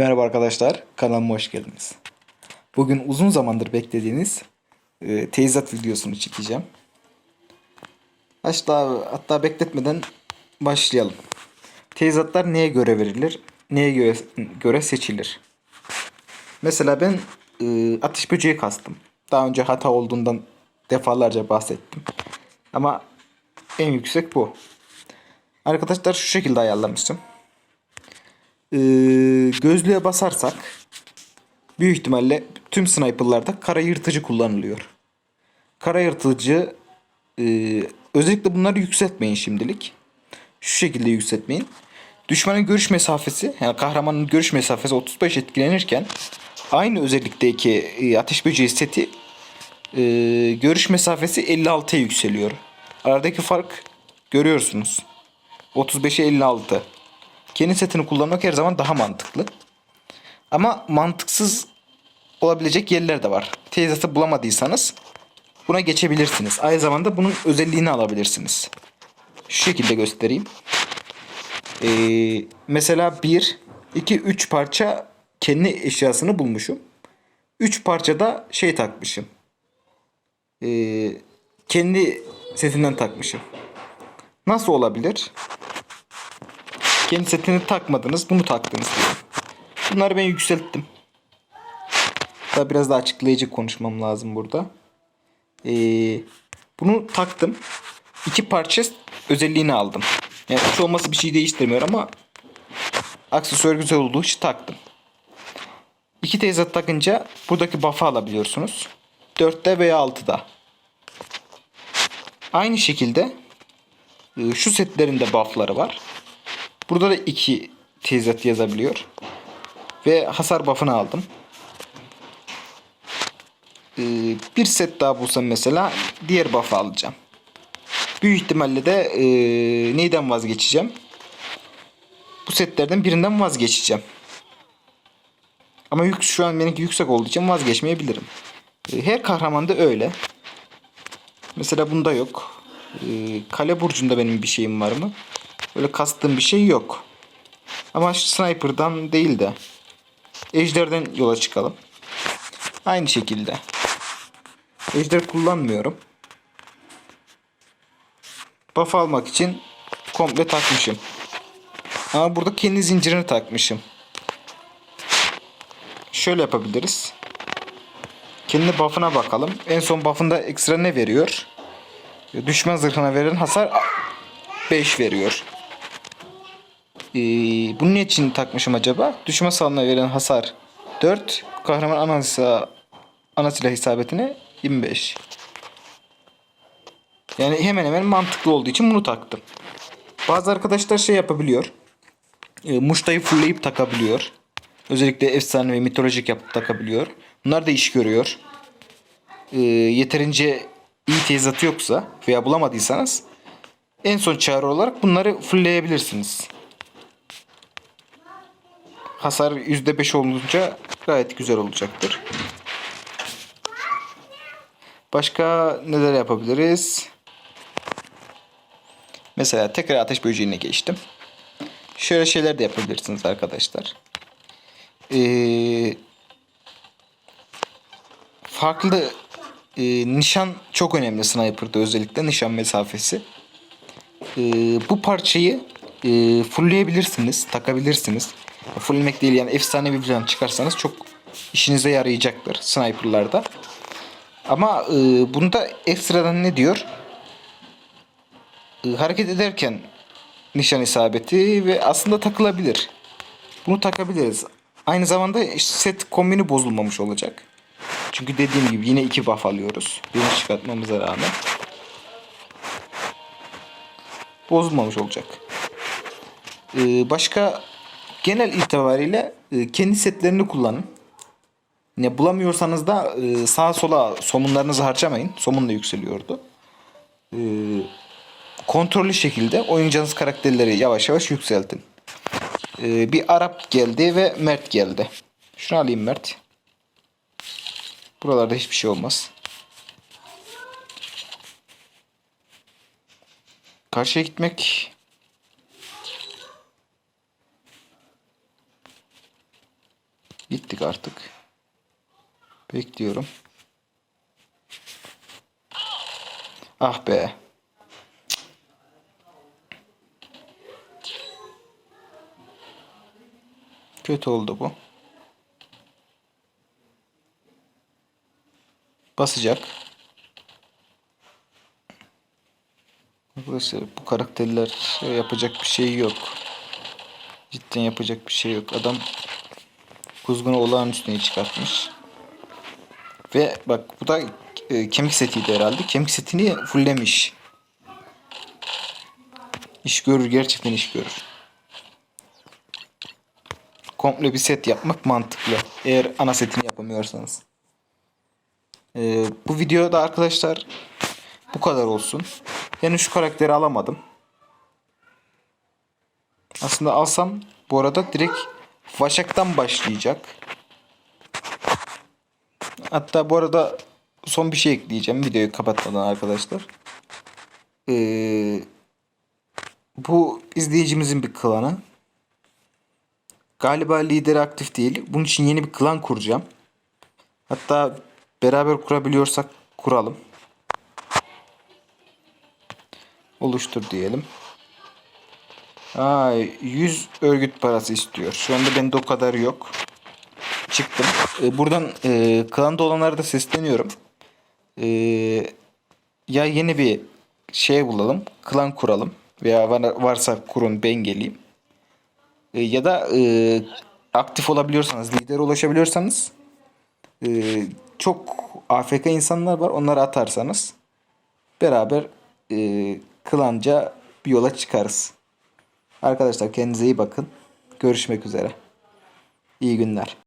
Merhaba arkadaşlar, kanalıma hoş geldiniz. Bugün uzun zamandır beklediğiniz e, teyzat videosunu çekeceğim. Hatta, hatta bekletmeden başlayalım. Teyzatlar neye göre verilir, neye göre, göre seçilir? Mesela ben e, ateş böceği kastım. Daha önce hata olduğundan defalarca bahsettim. Ama en yüksek bu. Arkadaşlar şu şekilde ayarlamıştım. Ee, gözlüğe basarsak büyük ihtimalle tüm sniperlarda kara yırtıcı kullanılıyor. Kara yırtıcı e, özellikle bunları yükseltmeyin şimdilik. Şu şekilde yükseltmeyin. Düşmanın görüş mesafesi yani kahramanın görüş mesafesi 35 etkilenirken aynı özellikteki e, ateş böceği seti e, görüş mesafesi 56'ya yükseliyor. Aradaki fark görüyorsunuz. 35'e 56. Kendi setini kullanmak her zaman daha mantıklı. Ama mantıksız olabilecek yerler de var. Teyzatı bulamadıysanız buna geçebilirsiniz. Aynı zamanda bunun özelliğini alabilirsiniz. Şu şekilde göstereyim. Ee, mesela 1, 2, 3 parça kendi eşyasını bulmuşum. 3 parçada şey takmışım. Ee, kendi setinden takmışım. Nasıl olabilir? Kendi setini takmadınız, bunu taktınız. Bunları ben yükselttim. Daha biraz daha açıklayıcı konuşmam lazım burada. Ee, bunu taktım. İki parça özelliğini aldım. Yani üç olması bir şey değiştirmiyor ama aksesuar güzel olduğu için taktım. İki teyzat takınca buradaki buff'ı alabiliyorsunuz. 4'te veya 6'da. Aynı şekilde e, şu setlerin de buff'ları var. Burada da iki teyzat yazabiliyor. Ve hasar buff'ını aldım. Ee, bir set daha bulsam mesela diğer buff'ı alacağım. Büyük ihtimalle de e, neyden vazgeçeceğim? Bu setlerden birinden vazgeçeceğim. Ama yük, şu an benimki yüksek olduğu için vazgeçmeyebilirim. E, her kahramanda öyle. Mesela bunda yok. E, kale burcunda benim bir şeyim var mı? Öyle kastığım bir şey yok. Ama sniper'dan değil de ejderden yola çıkalım. Aynı şekilde. Ejder kullanmıyorum. Buff almak için komple takmışım. Ama burada kendi zincirini takmışım. Şöyle yapabiliriz. Kendi buff'ına bakalım. En son buff'ında ekstra ne veriyor? Düşman zırhına verilen hasar 5 veriyor. Ee, bunun için takmışım acaba? Düşman sağlığına verilen hasar 4. Kahraman ana, silah, ana silah isabetine 25. Yani hemen hemen mantıklı olduğu için bunu taktım. Bazı arkadaşlar şey yapabiliyor. E, muştayı fullleyip takabiliyor. Özellikle efsane ve mitolojik yapıp takabiliyor. Bunlar da iş görüyor. E, yeterince iyi teyzatı yoksa veya bulamadıysanız en son çare olarak bunları fullleyebilirsiniz. Hasar %5 olunca gayet güzel olacaktır. Başka neler yapabiliriz? Mesela tekrar ateş böceğine geçtim. Şöyle şeyler de yapabilirsiniz arkadaşlar. Ee, farklı e, nişan çok önemli sniper'da özellikle nişan mesafesi. Ee, bu parçayı e, fullleyebilirsiniz, takabilirsiniz. Fulllemek değil yani efsanevi falan çıkarsanız çok işinize yarayacaktır sniper'larda. Ama e, bunda ekstradan ne diyor? E, hareket ederken nişan isabeti ve aslında takılabilir. Bunu takabiliriz. Aynı zamanda set kombini bozulmamış olacak. Çünkü dediğim gibi yine iki buff alıyoruz. Birini çıkartmamıza rağmen. Bozulmamış olacak. Ee, başka genel itibariyle e, kendi setlerini kullanın. Ne bulamıyorsanız da e, sağa sola somunlarınızı harcamayın. Somun da yükseliyordu. E, kontrollü şekilde oynayacağınız karakterleri yavaş yavaş yükseltin. Bir Arap geldi ve Mert geldi. Şunu alayım Mert. Buralarda hiçbir şey olmaz. Karşıya gitmek Gittik artık. Bekliyorum. Ah be. Kötü oldu bu. Basacak. Arkadaşlar bu karakterler şey yapacak bir şey yok. Cidden yapacak bir şey yok. Adam kuzgunu olağanüstüne çıkartmış. Ve bak bu da e, kemik setiydi herhalde. Kemik setini fulllemiş. İş görür gerçekten iş görür. Komple bir set yapmak mantıklı. Eğer ana setini yapamıyorsanız. E, bu videoda arkadaşlar bu kadar olsun. Yani şu karakteri alamadım. Aslında alsam bu arada direkt Vaşak'tan başlayacak. Hatta bu arada son bir şey ekleyeceğim videoyu kapatmadan arkadaşlar. Ee, bu izleyicimizin bir klanı. Galiba lideri aktif değil. Bunun için yeni bir klan kuracağım. Hatta beraber kurabiliyorsak kuralım. Oluştur diyelim. Aa, 100 örgüt parası istiyor. Şu anda bende o kadar yok. Çıktım. Ee, buradan e, klanda olanlara da sesleniyorum. Ee, ya yeni bir şey bulalım. Klan kuralım. Veya var- varsa kurun ben geleyim. Ee, ya da e, aktif olabiliyorsanız, lider ulaşabiliyorsanız e, çok AFK insanlar var. Onları atarsanız beraber e, klanca bir yola çıkarız. Arkadaşlar kendinize iyi bakın. Görüşmek üzere. İyi günler.